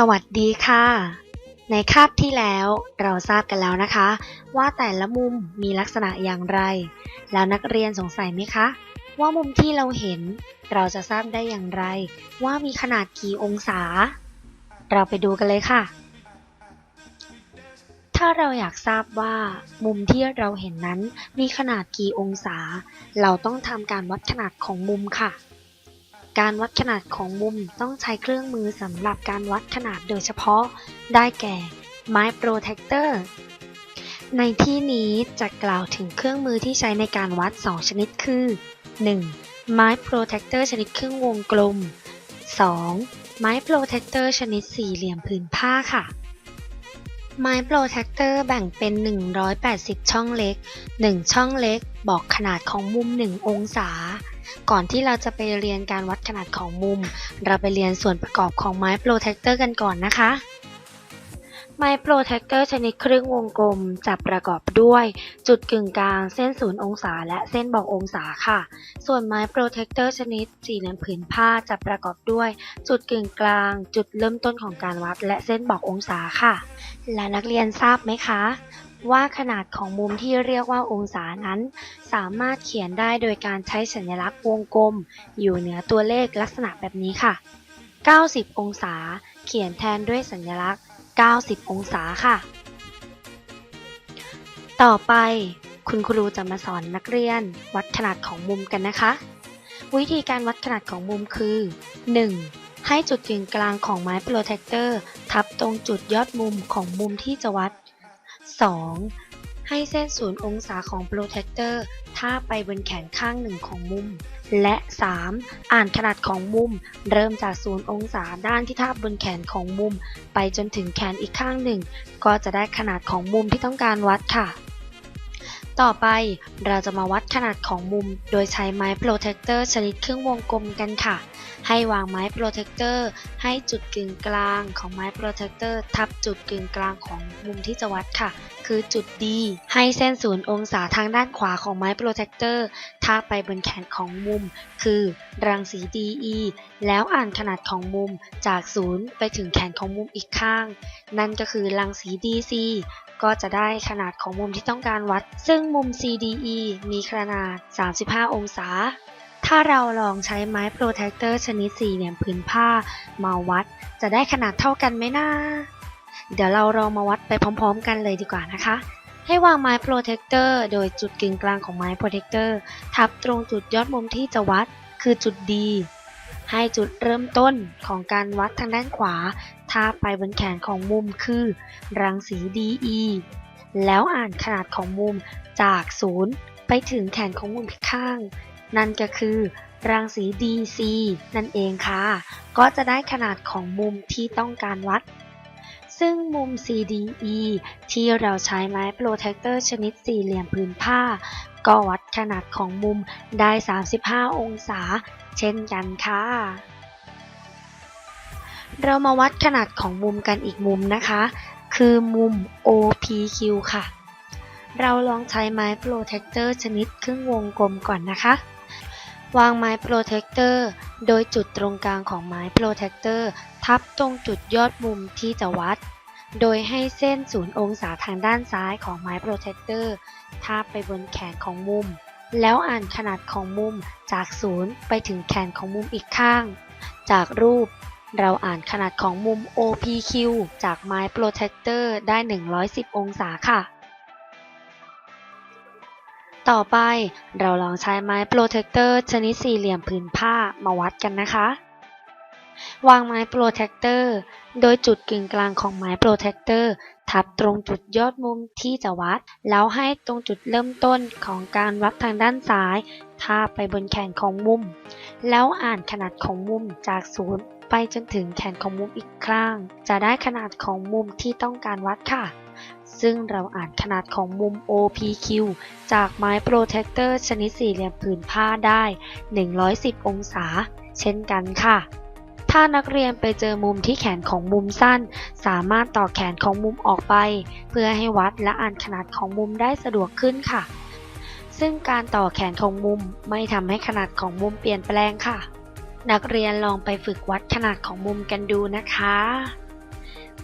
สวัสดีค่ะ ในคาบที่แล้วเราทราบกันแล้วนะคะ ว่าแต่ละมุมมีลักษณะอย่างไร แล้วนักเรียนสงสัยไหมคะ ว่ามุมที่เราเห็น เราจะทราบได้อย่างไร ว่ามีขนาดกี่องศา เราไปดูกันเลยค่ะ ถ้าเราอยากทราบว่า มุมที่เราเห็นนั้นมีขนาดกี่องศา เราต้องทำการวัดขนาดของมุมค่ะ การวัดขนาดของมุมต้องใช้เครื่องมือสำหรับการวัดขนาดโดยเฉพาะ ได้แก่ ไม้โปรเทคเตอร์ ในที่นี้จะกล่าวถึงเครื่องมือที่ใช้ในการวัด 2 ชนิดคือ 1. ไม้โปรเทคเตอร์ชนิดครึ่งวงกลม 2. ไม้โปรเทคเตอร์ชนิดสี่เหลี่ยมผืนผ้าค่ะ ไม้โปรเทคเตอร์แบ่งเป็น 180 ช่องเล็ก 1 ช่องเล็ก บอกขนาดของมุม 1 องศา ก่อนที่เราจะไปเรียนการวัดขนาดของมุม เราไปเรียนส่วนประกอบของไม้โปรเทคเตอร์กันก่อนนะคะ ไม้โปรเทคเตอร์ชนิดครึ่งวงกลมจะประกอบด้วย จุดกึ่งกลางเส้นศูนย์องศา และเส้นบอกองศาค่ะ ส่วนไม้โปรเทคเตอร์ชนิดสี่เหลี่ยมผืนผ้าจะประกอบด้วย จุดกึ่งกลาง จุดเริ่มต้นของการวัด และเส้นบอกองศาค่ะ และนักเรียนทราบไหมคะ ว่าขนาดของมุมที่เรียกว่าองศานั้น สามารถเขียนได้โดยการใช้สัญลักษณ์วงกลม อยู่เหนือตัวเลขลักษณะแบบนี้ค่ะ 90 องศา เขียนแทนด้วยสัญลักษณ์ 90 องศาค่ะ ต่อไปคุณครูจะมาสอนนักเรียน วัดขนาดของมุมกันนะคะ วิธีการวัดขนาดของมุมคือ 1. ให้จุดกึ่งกลางของไม้โปรเทคเตอร์ ทับตรงจุดยอดมุมของมุมที่จะวัด 2. ให้เส้นศูนย์องศาของโปรเทคเตอร์ทาไปบนแขนข้างหนึ่งของมุม และ 3. อ่านขนาดของมุม เริ่มจากศูนย์องศาด้านที่ทาบบนแขนของมุม ไปจนถึงแขนอีกข้างหนึ่ง ก็จะได้ขนาดของมุมที่ต้องการวัดค่ะ ต่อไปเราจะมาวัดขนาดของมุม โดยใช้ไม้โปรเทคเตอร์ชนิดครึ่งวงกลมกันค่ะ ให้วางไม้โปรเทคเตอร์ให้จุดกึ่งกลางของไม้โปรเทคเตอร์ทับจุดกึ่งกลางของมุมที่จะวัดค่ะ คือจุด D ให้เส้นศูนย์องศาทางด้านขวาของไม้โปรเทคเตอร์ ทาไปบนแขนของมุม คือรังสี DE แล้วอ่านขนาดของมุมจากศูนย์ไปถึงแขนของมุมอีกข้าง นั่นก็คือรังสี DC ก็จะได้ขนาดของมุมที่ต้องการวัด ซึ่งมุม CDE มีขนาด 35 องศา ถ้าเราลองใช้ไม้โปรเทคเตอร์ชนิดสี่เหลี่ยมผืนผ้า มาวัด จะได้ขนาดเท่ากันไหมนะเดี๋ยวเราลองมาวัดไปพร้อม ๆ กันเลยดีกว่านะคะ ให้วางไม้โปรเทคเตอร์โดยจุดกึ่งกลางของไม้โปรเทคเตอร์ทับตรงจุดยอดมุมที่จะวัด คือจุด D ให้จุดเริ่มต้นของการวัดทางด้านขวาทาบไปบนแขนของมุมคือ รังสี DE แล้วอ่านขนาดของมุมจากศูนย์ไปถึงแขนของมุมข้าง นั่นก็คือ รังสี DC นั่นเองค่ะ ก็จะได้ขนาดของมุมที่ต้องการวัด ซึ่งมุม CDE ที่เราใช้ไม้โปรเทคเตอร์ชนิดสี่เหลี่ยมผืนผ้า ก็วัดขนาดของมุมได้ 35 องศา เช่นกันค่ะ เรามาวัดขนาดของมุมกันอีกมุมนะคะ คือมุม OPQ ค่ะ เราลองใช้ไม้โปรเทคเตอร์ชนิดครึ่งวงกลมก่อนนะคะ วางไม้โปรเทคเตอร์ โดยจุดตรงกลางของไม้โปรเทคเตอร์ทับตรงจุดยอดมุมที่จะวัด โดยให้เส้นศูนย์องศาทางด้านซ้ายของไม้โปรเทคเตอร์ทาบไปบนแขนของมุม แล้วอ่านขนาดของมุมจากศูนย์ไปถึงแขนของมุมอีกข้าง จากรูปเราอ่านขนาดของมุม OPQ จากไม้โปรเทคเตอร์ได้ 110 องศาค่ะ ต่อไปเราลองใช้ไม้โปรเทคเตอร์ชนิดสี่เหลี่ยมผืนผ้ามาวัดกันนะคะ วางไม้โปรเทคเตอร์โดยจุดกึ่งกลางของไม้โปรเทคเตอร์ทับตรงจุดยอดมุมที่จะวัด แล้วให้ตรงจุดเริ่มต้นของการวัดทางด้านซ้ายทาไปบนแขนของมุม แล้วอ่านขนาดของมุมจากศูนย์ไปจนถึงแขนของมุมอีกครั้งจะได้ขนาดของมุมที่ต้องการวัดค่ะ ซึ่งเราอ่านขนาดของมุม OPQ จากไม้โปรเทคเตอร์ชนิดสี่เหลี่ยมผืนผ้าได้ 110 องศา เช่นกันค่ะ ถ้านักเรียนไปเจอมุมที่แขนของมุมสั้น สามารถต่อแขนของมุมออกไป เพื่อให้วัดและอ่านขนาดของมุมได้สะดวกขึ้นค่ะ ซึ่งการต่อแขนของมุมไม่ทำให้ขนาดของมุมเปลี่ยนแปลงค่ะ นักเรียนลองไปฝึกวัดขนาดของมุมกันดูนะคะ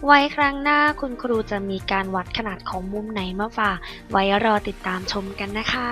ไว้ครั้งหน้าคุณครูจะมีการวัดขนาดของมุมไหนมาฝาก ไว้รอติดตามชมกันนะคะ